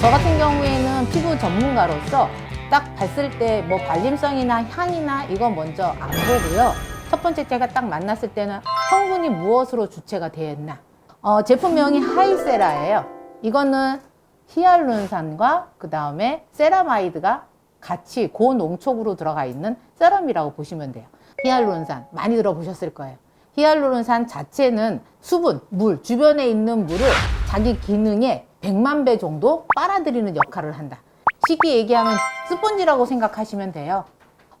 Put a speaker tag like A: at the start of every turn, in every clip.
A: 저 같은 경우에는 피부 전문가로서 딱 봤을 때 뭐 발림성이나 향이나 이건 먼저 안 보고요. 첫 번째 제가 딱 만났을 때는 성분이 무엇으로 주체가 되어 있나. 어, 제품명이 하이세라예요. 이거는 히알루론산과 그 다음에 세라마이드가 같이 고농축으로 들어가 있는 세럼이라고 보시면 돼요. 히알루론산 많이 들어보셨을 거예요. 히알루론산 자체는 수분, 물, 주변에 있는 물을 자기 기능의 100만 배 정도 빨아들이는 역할을 한다. 쉽게 얘기하면 스펀지라고 생각하시면 돼요.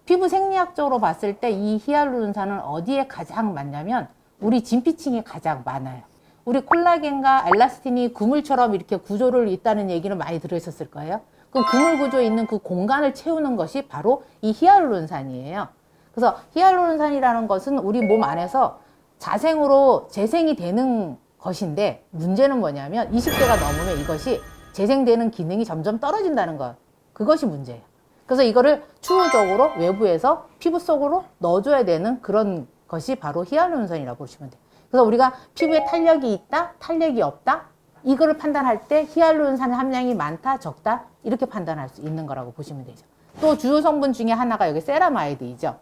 A: 피부 생리학적으로 봤을 때 이 히알루론산은 어디에 가장 많냐면 우리 진피층에 가장 많아요. 우리 콜라겐과 엘라스틴이 그물처럼 이렇게 구조를 있다는 얘기는 많이 들으셨을 거예요. 그 그물 구조에 있는 그 공간을 채우는 것이 바로 이 히알루론산이에요. 그래서 히알루론산이라는 것은 우리 몸 안에서 자생으로 재생이 되는 것인데 문제는 뭐냐면 20대가 넘으면 이것이 재생되는 기능이 점점 떨어진다는 것. 그것이 문제예요. 그래서 이거를 추후적으로 외부에서 피부 속으로 넣어줘야 되는 그런 것이 바로 히알루론산이라고 보시면 돼요. 그래서 우리가 피부에 탄력이 있다, 탄력이 없다, 이거를 판단할 때 히알루론산 함량이 많다, 적다, 이렇게 판단할 수 있는 거라고 보시면 되죠. 또 주요 성분 중에 하나가 여기 세라마이드이죠.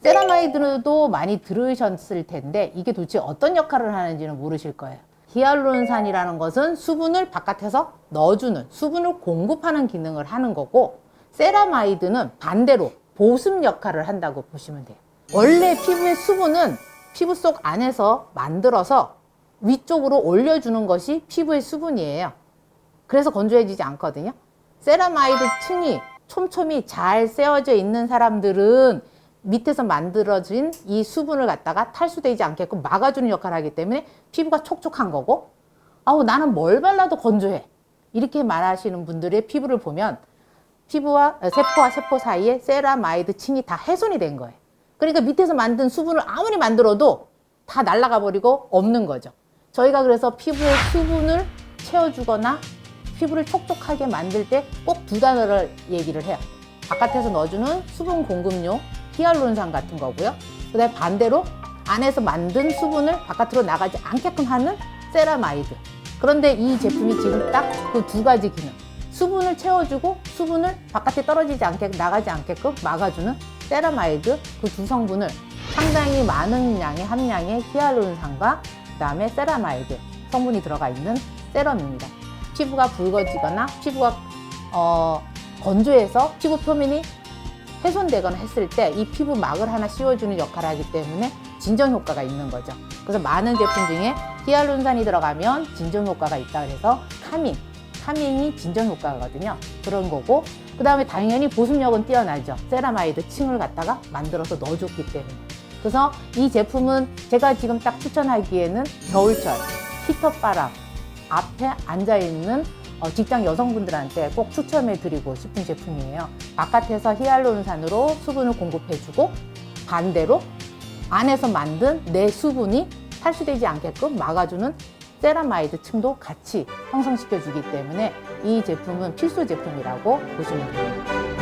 A: 세라마이드도 많이 들으셨을 텐데 이게 도대체 어떤 역할을 하는지는 모르실 거예요. 히알루론산이라는 것은 수분을 바깥에서 넣어주는 수분을 공급하는 기능을 하는 거고 세라마이드는 반대로 보습 역할을 한다고 보시면 돼요. 원래 피부의 수분은 피부 속 안에서 만들어서 위쪽으로 올려주는 것이 피부의 수분이에요. 그래서 건조해지지 않거든요. 세라마이드 층이 촘촘히 잘 세워져 있는 사람들은 밑에서 만들어진 이 수분을 갖다가 탈수되지 않게끔 막아주는 역할을 하기 때문에 피부가 촉촉한 거고, 아우, 나는 뭘 발라도 건조해. 이렇게 말하시는 분들의 피부를 보면 피부와 어, 세포와 세포 사이에 세라마이드 층이 다 훼손이 된 거예요. 그러니까 밑에서 만든 수분을 아무리 만들어도 다 날아가 버리고 없는 거죠. 저희가 그래서 피부에 수분을 채워주거나 피부를 촉촉하게 만들 때 꼭 두 단어를 얘기를 해요. 바깥에서 넣어주는 수분 공급용 히알루론산 같은 거고요. 그다음에 반대로 안에서 만든 수분을 바깥으로 나가지 않게끔 하는 세라마이드. 그런데 이 제품이 지금 딱 그 두 가지 기능. 수분을 채워주고 수분을 바깥에 떨어지지 않게 나가지 않게끔 막아주는 세라마이드 그 두 성분을 상당히 많은 양의 함량의 히알루론산과 그다음에 세라마이드 성분이 들어가 있는 세럼입니다. 피부가 붉어지거나 피부가 어, 건조해서 피부 표면이 훼손되거나 했을 때 이 피부 막을 하나 씌워주는 역할을 하기 때문에 진정 효과가 있는 거죠. 그래서 많은 제품 중에 히알루론산이 들어가면 진정 효과가 있다 그래서 카밍, 카밍이 진정 효과거든요. 그런 거고 그 다음에 당연히 보습력은 뛰어나죠. 세라마이드 층을 갖다가 만들어서 넣어줬기 때문에. 그래서 이 제품은 제가 지금 딱 추천하기에는 겨울철 히터바람 앞에 앉아 있는 어, 직장 여성분들한테 꼭 추천해 드리고 싶은 제품이에요. 바깥에서 히알루론산으로 수분을 공급해주고 반대로 안에서 만든 내 수분이 탈수되지 않게끔 막아주는 세라마이드 층도 같이 형성시켜주기 때문에 이 제품은 필수 제품이라고 보시면 됩니다.